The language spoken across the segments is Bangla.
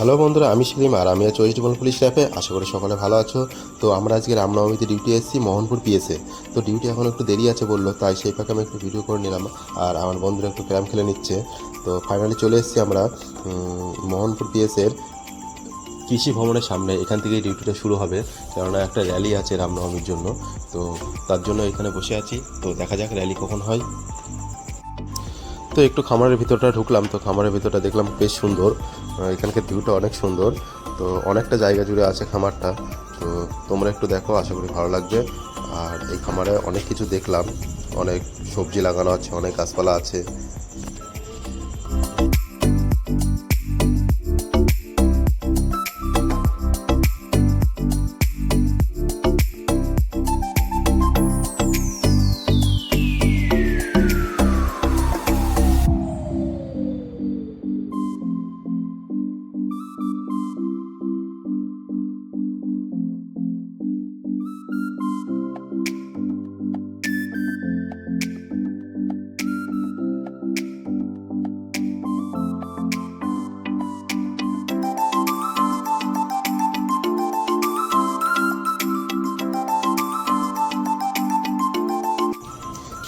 হ্যালো বন্ধুরা, আমি সেলিম আর আমি আছি ওয়েস্ট বেঙ্গল পুলিশ র্যাপে আশা করি সকলে ভালো আছো। তো আমরা আজকে রামনবমীতে ডিউটি এসেছি, মোহনপুর পিএসে তো ডিউটি এখন একটু দেরি আছে বলল, তাই সেই ফাঁকে আমি একটু ভিডিও করে নিলাম। আর আমার বন্ধুরা একটু ক্যারাম খেলে নিচ্ছে। তো ফাইনালি চলে এসেছি আমরা মোহনপুর পিএসের কৃষি ভবনের সামনে। এখান থেকেই ডিউটিটা শুরু হবে। কেননা একটা র্যালি আছে রামনবমীর জন্য। তো তার জন্য এখানে বসে আছি। তো দেখা যাক র্যালি কখন হয়। তো একটু খামারের ভিতরটা ঢুকলাম, তো খামারের ভিতরটা দেখলাম বেশ সুন্দর। এখানকার ভিউটা অনেক সুন্দর। তো অনেকটা জায়গা জুড়ে আছে খামারটা। তো তোমরা একটু দেখো, আশা করি ভালো লাগবে। আর এই খামারে অনেক কিছু দেখলাম। অনেক সবজি লাগানো আছে, অনেক গাছপালা আছে।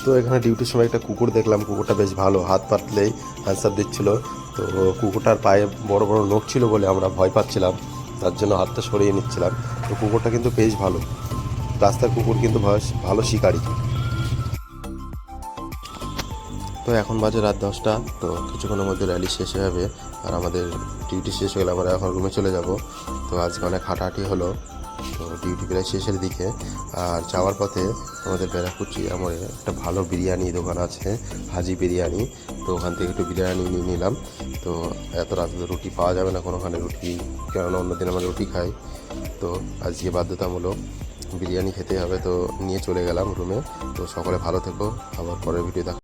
তো এখানে ডিউটির সময় একটা কুকুর দেখলাম, কুকুরটা বেশ ভালো, হাত পাতলেই অ্যান্সার দিচ্ছিল। তো কুকুরটার পায়ে বড় বড় নখ ছিল বলে আমরা ভয় পাচ্ছিলাম, তার জন্য হাতটা সরিয়ে নিচ্ছিলাম। তো কুকুরটা কিন্তু বেশ ভালো। রাস্তার কুকুর কিন্তু ভালো শিকারী। তো এখন বাজে রাত দশটা, তো কিছুক্ষণের মধ্যে র্যালি শেষ হয়ে যাবে। আর আমাদের ডিউটি শেষ হয়ে গেলে আমরা এখন রুমে চলে যাব। তো আজকে অনেক হাঁটাহাঁটি হলো। তো ডিউটি প্রায় শেষের দিকে। আর যাওয়ার পথে আমাদের বেড়াকুচি আমার একটা ভালো বিরিয়ানি দোকান আছে, হাজি বিরিয়ানি। তো ওখান থেকে একটু বিরিয়ানি নিয়ে নিলাম। তো এত রাতে রুটি পাওয়া যাবে না কোনোখানে রুটি, কেননা অন্যদিন আমরা রুটি খাই। তো আজকে বাধ্যতামূলক বিরিয়ানি খেতে হবে, তো নিয়ে চলে গেলাম রুমে তো সকলে ভালো থেকো, আবার পরের ভিডিও দেখা